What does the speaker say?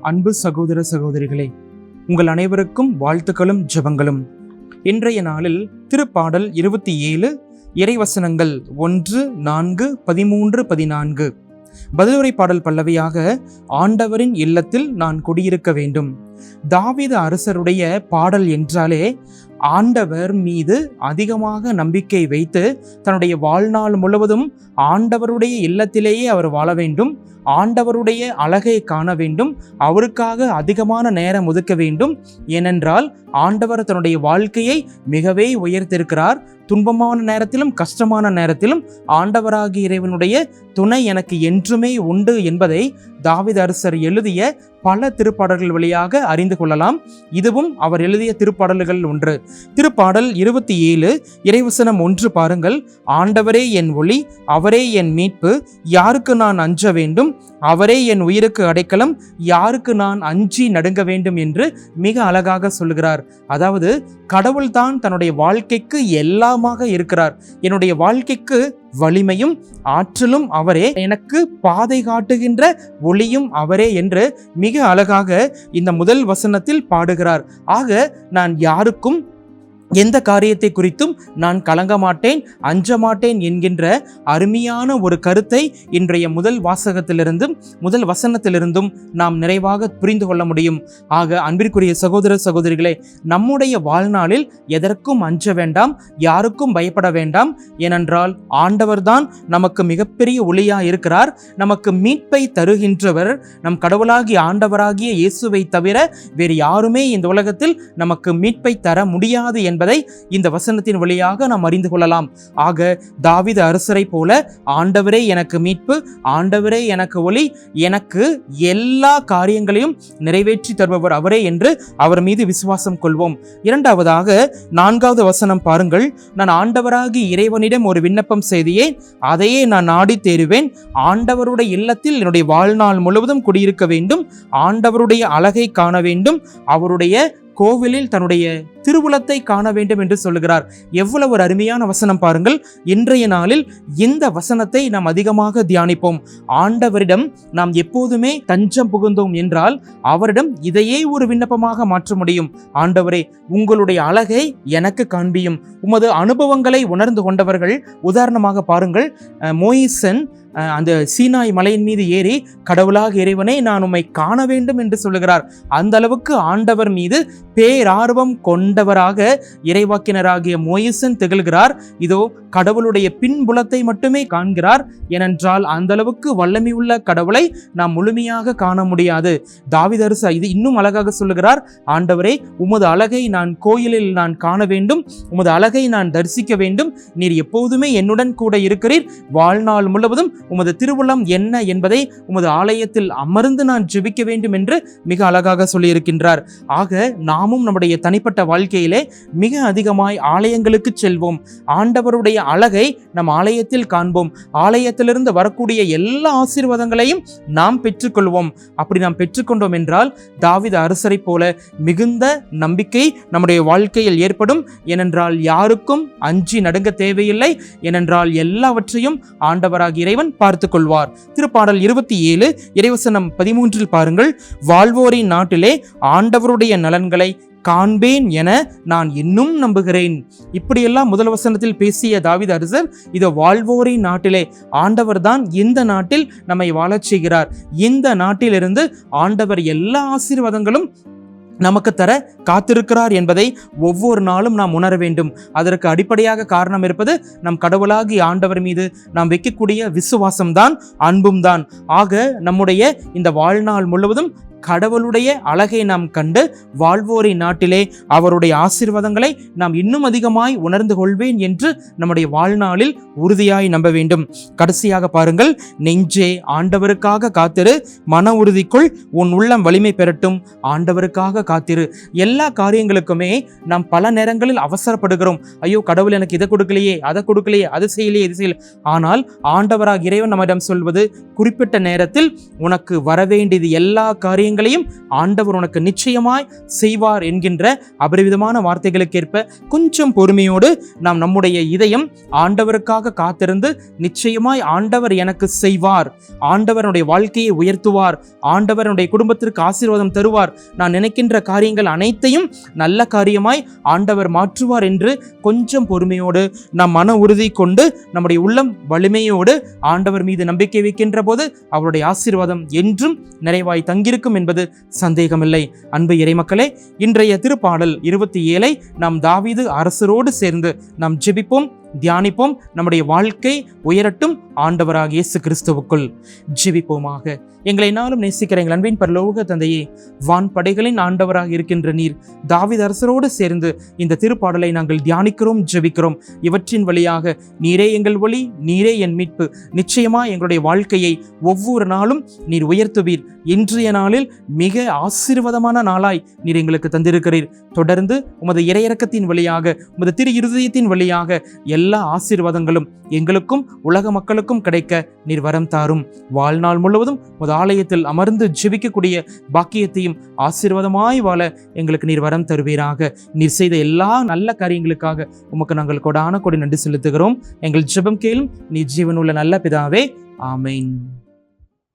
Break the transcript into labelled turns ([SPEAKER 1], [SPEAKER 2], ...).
[SPEAKER 1] அன்பு சகோதர சகோதரிகளே உங்கள் அனைவருக்கும் வாழ்த்துக்களும் ஜபங்களும். இன்றைய நாளில் திருப்பாடல் இருபத்தி ஏழு இறைவசனங்கள் ஒன்று நான்கு பதிமூன்று பதினான்கு. பதிலுரை பாடல் பல்லவியாக ஆண்டவரின் இல்லத்தில் நான் குடியிருக்க வேண்டும். தாவித அரசருடைய பாடல் என்றாலே ஆண்டவர் மீது அதிகமாக நம்பிக்கை வைத்து தன்னுடைய வாழ்நாள் முழுவதும் ஆண்டவருடைய இல்லத்திலேயே அவர் வாழ வேண்டும். ஆண்டவருடைய அழகை காண வேண்டும். அவருக்காக அதிகமான நேரம் ஒதுக்க வேண்டும். ஏனென்றால் ஆண்டவர் தன்னுடைய வாழ்க்கையை மிகவே உயர்த்திருக்கிறார். துன்பமான நேரத்திலும் கஷ்டமான நேரத்திலும் ஆண்டவராகிய இறைவனுடைய துணை எனக்கு என்றுமே உண்டு என்பதை தாவித அரசர் எழுதிய பல திருப்பாடல்கள் வழியாக அறிந்து கொள்ளலாம். இதுவும் அவர் எழுதிய திருப்பாடல்கள் ஒன்று. திருப்பாடல் இருபத்தி ஏழு இறைவசனம் ஒன்று பாருங்கள். ஆண்டவரே என் ஒளி அவரே என் மீட்பு யாருக்கு நான் அஞ்ச வேண்டும்? அவரே என் உயிருக்கு அடைக்கலம் யாருக்கு நான் அஞ்சி நடுங்க வேண்டும் என்று மிக அழகாக சொல்கிறார் அதாவது கடவுள்தான் தன்னுடைய வாழ்க்கைக்கு எல்லாமாக இருக்கிறார். என்னுடைய வாழ்க்கைக்கு வலிமையும் ஆற்றலும் அவரே. எனக்கு பாதை காட்டுகின்ற ஒளியும் அவரே என்று மிக அழகாக இந்த முதல் வசனத்தில் பாடுகிறார். ஆக நான் யாருக்கும் எந்த காரியத்தை குறித்தும் நான் கலங்க மாட்டேன் அஞ்ச மாட்டேன் என்கின்ற அருமையான ஒரு கருத்தை இன்றைய முதல் வாசகத்திலிருந்தும் முதல் வசனத்திலிருந்தும் நாம் நிறைவாக புரிந்து கொள்ள முடியும். ஆக அன்பிற்குரிய சகோதர சகோதரிகளே நம்முடைய வாழ்நாளில் எதற்கும் அஞ்ச வேண்டாம் யாருக்கும் பயப்பட வேண்டாம். ஏனென்றால் ஆண்டவர்தான் நமக்கு மிகப்பெரிய ஒளியா இருக்கிறார். நமக்கு மீட்பை தருகின்றவர் நம் கடவுளாகிய ஆண்டவராகிய இயேசுவை தவிர வேறு யாருமே இந்த உலகத்தில் நமக்கு மீட்பை தர முடியாது என்பதை இந்த வசனத்தின் வழியாக நாம் அறிந்து கொள்ளலாம். ஆக தாவித அரசரை போல ஆண்டவரே எனக்கு மீட்பு ஆண்டவரே எனக்கு ஒளி எனக்கு எல்லா காரியங்களையும் நிறைவேற்றி தருபவர் அவரே என்று அவர் மீது விசுவாசம் கொள்வோம். இரண்டாவதாக நான்காவது வசனம் பாருங்கள். நான் ஆண்டவராகி இறைவனிடம் ஒரு விண்ணப்பம் செய்தியேன் அதையே நான் நாடி தேருவேன் ஆண்டவருடைய இல்லத்தில் என்னுடைய வாழ்நாள் முழுவதும் குடியிருக்க வேண்டும். ஆண்டவருடைய அழகை காண வேண்டும். அவருடைய கோவிலில் தன்னுடைய திருவுளத்தை காண வேண்டும் என்று சொல்லுகிறார். எவ்வளவு ஒரு அருமையான வசனம் பாருங்கள். இன்றைய நாளில் இந்த வசனத்தை நாம் அதிகமாக தியானிப்போம். ஆண்டவரிடம் நாம் எப்போதுமே தஞ்சம் புகுந்தோம் என்றால் அவரிடம் இதையே ஒரு விண்ணப்பமாக மாற்ற முடியும். ஆண்டவரே உங்களுடைய அழகை எனக்கு காண்பியும். உமது அனுபவங்களை உணர்ந்து கொண்டவர்கள் உதாரணமாக பாருங்கள். மோயிசன் அந்த சீனாய் மலையின் மீது ஏறி கடவுளாக இறைவனை நான் உம்மை காண வேண்டும் என்று சொல்லுகிறார். அந்த அளவுக்கு ஆண்டவர் மீது பேரார்வம் ஆண்டவராக இறைவாக்கினராகிய மோயிசன் திகழ்கிறார். இதோ கடவுளுடைய பின்புலத்தை மட்டுமே காண்கிறார். ஏனென்றால் அந்த அளவுக்கு வல்லமை உள்ள கடவுளை நாம் முழுமையாக காண முடியாது. தாவிதரசு இது இன்னும் அழகாக சொல்லுகிறார். ஆண்டவரே உமது அழகை நான் கோயிலில் நான் காண வேண்டும். உமது அழகை நான் தரிசிக்க வேண்டும். நீர் எப்போதுமே என்னுடன் கூட இருக்கிறீர். வாழ்நாள் முழுவதும் உமது திருவுளம் என்ன என்பதை உமது ஆலயத்தில் அமர்ந்து நான் ஜெபிக்க வேண்டும் என்று மிக அழகாக சொல்லியிருக்கின்றார். ஆக நாமும் நம்முடைய தனிப்பட்ட வாழ்க்கையிலே மிக அதிகமாய் ஆலயங்களுக்கு செல்வோம். ஆண்டவருடைய அழகை நம் ஆலயத்தில் காண்போம். ஆலயத்திலிருந்து வரக்கூடிய எல்லா ஆசீர்வாதங்களையும் நாம் பெற்றுக்கொள்வோம். அப்படி நாம் பெற்றுக்கொண்டோம் என்றால் தாவித அரசரை போல மிகுந்த நம்பிக்கை நம்முடைய வாழ்க்கையில் ஏற்படும். ஏனென்றால் யாருக்கும் அஞ்சி நடுங்க தேவையில்லை. ஏனென்றால் எல்லாவற்றையும் ஆண்டவராக இறைவன் பார்த்து கொள்வார் திருப்பாடல் இருபத்தி ஏழு இறைவசனம் பதிமூன்றில் பாருங்கள் வாழ்வோரின் நாட்டிலே ஆண்டவருடைய நலன்களை காண்பேன் என நான் இன்னும் நம்புகிறேன். இப்படியெல்லாம் முதல் வசனத்தில் பேசிய தாவித அரசர் இதோ வாழ்வோரின் நாட்டிலே ஆண்டவர் தான் இந்த நாட்டில் நம்மை வாழச் செய்கிறார். இந்த நாட்டிலிருந்து ஆண்டவர் எல்லா ஆசீர்வாதங்களும் நமக்கு தர காத்திருக்கிறார் என்பதை ஒவ்வொரு நாளும் நாம் உணர வேண்டும். அதற்கு அடிப்படையாக காரணம் இருப்பது நம் கடவுளாகி ஆண்டவர் மீது நாம் வைக்கக்கூடிய விசுவாசம்தான் அன்பும் தான் ஆக நம்முடைய இந்த வாழ்நாள் முழுவதும் கடவுளுடைய அழகை நாம் கண்டு வாழ்வோரின் நாட்டிலே அவருடைய ஆசீர்வாதங்களை நாம் இன்னும் அதிகமாய் உணர்ந்து கொள்வேன் என்று நம்முடைய வாழ்நாளில் உறுதியாய் நம்ப வேண்டும். கடைசியாக பாருங்கள் நெஞ்சே ஆண்டவருக்காக காத்திரு மன உறுதிக்குள் உன் உள்ளம் வலிமை பெறட்டும் ஆண்டவருக்காக காத்திரு. எல்லா காரியங்களுக்குமே நாம் பல நேரங்களில் அவசரப்படுகிறோம். ஐயோ கடவுள் எனக்கு இதை கொடுக்கலையே அதை கொடுக்கலையே அது செய்யலையே இது செய்யல. ஆனால் ஆண்டவராக இறைவன் நம்மிடம் சொல்வது குறிப்பிட்ட நேரத்தில் உனக்கு வரவேண்டியது எல்லா காரியங்களும் காரியங்களையும் ஆண்டவர் உனக்கு நிச்சயமாய் செய்வார் என்கின்ற அபரிவிதமான வார்த்தைகளுக்கேற்ப கொஞ்சம் பொறுமையோடு நாம் நம்முடைய இதயம் ஆண்டவருக்காக காத்திருந்து நிச்சயமாய் ஆண்டவர் எனக்கு செய்வார். ஆண்டவருடைய வாழ்க்கையை உயர்த்துவார். ஆண்டவருடைய குடும்பத்திற்கு ஆசீர்வாதம் தருவார். நான் நினைக்கின்ற காரியங்கள் அனைத்தையும் நல்ல காரியமாய் ஆண்டவர் மாற்றுவார் என்று கொஞ்சம் பொறுமையோடு நாம் மன உறுதி கொண்டு நம்முடைய உள்ளம் வலிமையோடு ஆண்டவர் மீது நம்பிக்கை வைக்கின்ற போது அவருடைய ஆசீர்வாதம் என்றும் நிறைவாய் தங்கியிருக்கும் என்பது சந்தேகமில்லை. அன்பு இறைமக்களே இன்றைய திருப்பாடல் இருபத்தி ஏழை நாம் தாவீது அரசரோடு சேர்ந்து நாம் ஜெபிப்போம். தியானிப்போம். நம்முடைய வாழ்க்கை உயரட்டும் ஆண்டவராக இயேசு கிறிஸ்துவுக்குள். ஜெபிப்போமாக. எங்களை நாளும் நேசிக்கிற எங்கள் அன்பின் பரலோக தந்தையே வான் படைகளின் ஆண்டவராக இருக்கின்ற நீர் தாவித அரசரோடு சேர்ந்து இந்த திருப்பாடலை நாங்கள் தியானிக்கிறோம் ஜெபிக்கிறோம். இவற்றின் வழியாக நீரே எங்கள் ஒளி நீரே என் மீட்பு. நிச்சயமா எங்களுடைய வாழ்க்கையை ஒவ்வொரு நாளும் நீர் உயர்த்துவீர். இன்றைய நாளில் மிக ஆசீர்வாதமான நாளாய் நீர் எங்களுக்கு தந்திருக்கிறீர். தொடர்ந்து உமது இறையிறக்கத்தின் வழியாக உமது திரு இருதயத்தின் வழியாக எல்லா எல்லா ஆசீர்வாதங்களும் எங்களுக்கும் உலக மக்களுக்கும் கிடைக்க நீர் வரம் தாரும். வாழ்நாள் முழுவதும் உமது ஆலயத்தில் அமர்ந்து ஜெபிக்கக்கூடிய பாக்கியத்தையும் ஆசீர்வாதமாய் வாழ எங்களுக்கு நீர் வரம் தருவீராக. நீர் செய்த எல்லா நல்ல காரியங்களுக்காக உமக்கு நாங்கள் கொடான கொடி நன்றி செலுத்துகிறோம். எங்கள் ஜெபம் கேளும் நீ ஜீவனுள்ள நல்ல பிதாவே. ஆமேன்.